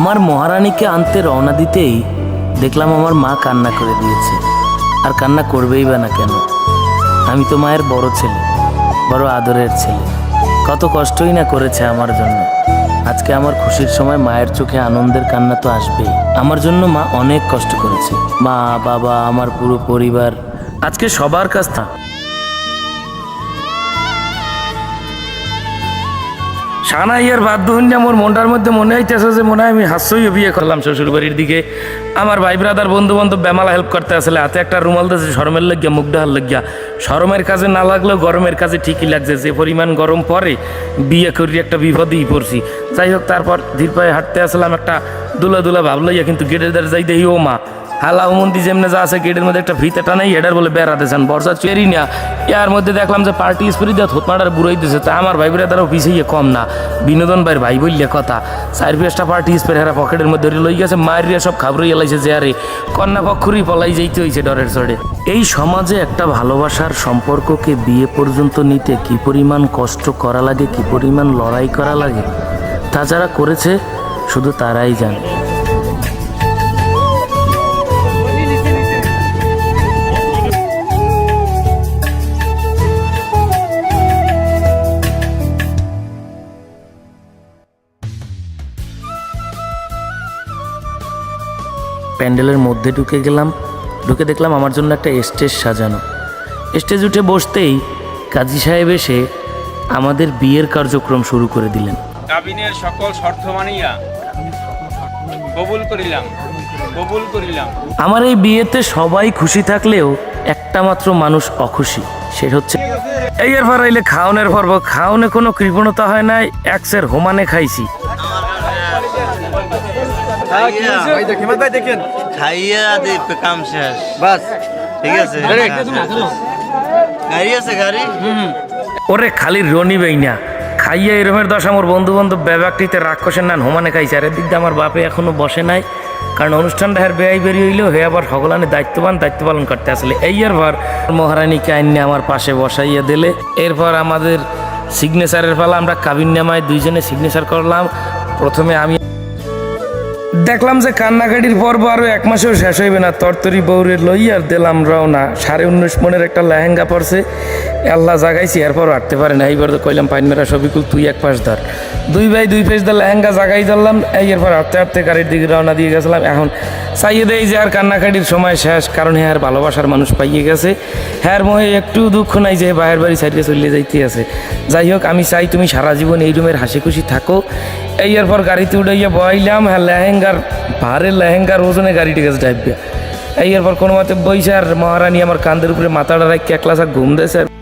আমার মহারানীকে আনতে রওনা দিতেই দেখলাম আমার মা কান্না করে দিয়েছে। আর কান্না করবেই বা না কেন? আমি তো মায়ের বড় ছেলে, বড় আদরের ছেলে। কত কষ্টই না করেছে আমার জন্য। আজকে আমার খুশির সময় মায়ের চোখে আনন্দের কান্না তো আসবেই। আমার জন্য মা অনেক কষ্ট করেছে। মা, বাবা, আমার পুরো পরিবার। আজকে সবার কাছ সানাইয়ের বাধ্য হইনি আমার মনটার মধ্যে মনে হইতেছে যে মনে হয় আমি হাস্যই বিয়ে করলাম শ্বশুর বাড়ির দিকে। আমার ভাই ব্রাদার বন্ধু বান্ধব বেমালা হেল্প করতে আসলে, হাতে একটা রুমাল দিয়েছে, শরমের লাগিয়া, মুখ ডাহার লাগিয়া। শরমের কাজে না লাগলেও গরমের কাজে ঠিকই লাগছে। যে পরিমাণ গরম পরে বিয়ে করি একটা বিপদেই পড়ছি। যাই হোক, তারপর ধীর পায়ে হাঁটতে আসলাম একটা দুলা দুলা ভাব লইয়া, কিন্তু গেটের দ্বারা যাই দেখি ও মা। হালা মন্দির যেমনি যা আছে গেটের মধ্যে একটা ফিতে টানাই এটার বলে বেড়াতে চান। বর্ষা চেরি না। ইয়ার মধ্যে দেখলাম যে পার্টি স্প্রি দিয়ে থোতমাটার বুড়াই দিছে। তা আমার ভাই ব্রাদারও পিছিয়ে কম না। বিনোদন ভাইয়ের ভাই বললে কথা। চার পিসটা পার্টি স্প্রে হেরা পকেটের মধ্যে লই গেছে, মায়ের রিয়া সব খাবরই এলাইছে যে আরে, কন্যা পক্ষরই পলাই যাইতে হয়েছে ডরের চড়ে এই সমাজে একটা ভালোবাসার সম্পর্ককে বিয়ে পর্যন্ত নিতে কি পরিমাণ কষ্ট করা লাগে, কি পরিমাণ লড়াই করা লাগে, তা যারা করেছে, শুধু তারাই জানে। প্যান্ডেলের মধ্যে ঢুকে গেলাম। ঢুকে দেখলাম আমার জন্য একটা স্টেজ সাজানো। স্টেজ উঠে বসতেই কাজী সাহেব এসে আমাদের বিয়ের কার্যক্রম শুরু করে দিলেন। কাবিনের সকল শর্ত মানিয়া কবুল করিলাম কবুল করিলাম। আমার এই বিয়েতে সবাই খুশি থাকলেও একটা মাত্র মানুষ অখুশি সে হচ্ছে এই এর পর আইলে খাওনের পর্ব খাওনে কোনো কৃপণতা হয় নাই একসের হোমানে খাইছি। খাইয়া। কাম শেষ। বাস। ঠিক আছে? গাড়ি আছে গাড়ি? ওরে খালি রনি না খাইয়া এরমের দশ আমার বন্ধু বান্ধব ব্যাবাকটিতে রাক্ষসের নান হোমানে খাইছে। আর এদিক আমার বাপে এখনও বসে নাই কারণ অনুষ্ঠানটা হের বেয়াই বেরিয়ে হইলেও হে আবার সকলানে দায়িত্ববান দায়িত্ব পালন করতে আসলে। এই এরপর মহারানীকে আইনে আমার পাশে বসাইয়া দিলে। এরপর আমাদের সিগনেচারের পালা আমরা কাবিন নামায় দুইজনে সিগনেচার করলাম। প্রথমে আমি দেখলাম যে কান্নাকাটির পর্ব আরও এক মাসেও শেষ হইবে না। তরতরি বৌরে লই আর দিলাম রওনা। সাড়ে উনিশ মনের একটা লেহেঙ্গা পড়ছে আল্লাহ জাগাইছি, এরপর হাঁটতে পারে না। এইবার তো কইলাম, পাইন মেরা সবিকুল তুই এক পাশ ধর। দুই ভাই দুই পেজ দা লেহেঙ্গা জাগাই ধরলাম। এই এরপর হাঁটতে হাঁটতে গাড়ির দিকে রওনা দিয়ে গেছিলাম। এখন চাইয়ে দেই যে আর কান্নাকাটির সময় শেষ, কারণ হ্যাঁ আর ভালোবাসার মানুষ পাইয়ে গেছে। হ্যাঁ মোহে একটু দুঃখ নাই যে বাহের বাড়ি সাইডে চলে যাইতে আছে। যাই হোক, আমি চাই তুমি সারা জীবন এই রুমের হাসি খুশি থাকো। এই এরপর গাড়িতে উঠাইয়া বইলাম হ্যাঁ লেহেঙ্গার ভারের লেহেঙ্গার ওজনে গাড়িটি গেছে ডাইবে এই এরপর কোনো মতে আর মহারানী আমার কান্দের উপরে মাথাটা রাখি একলা ঘুম দেয় আর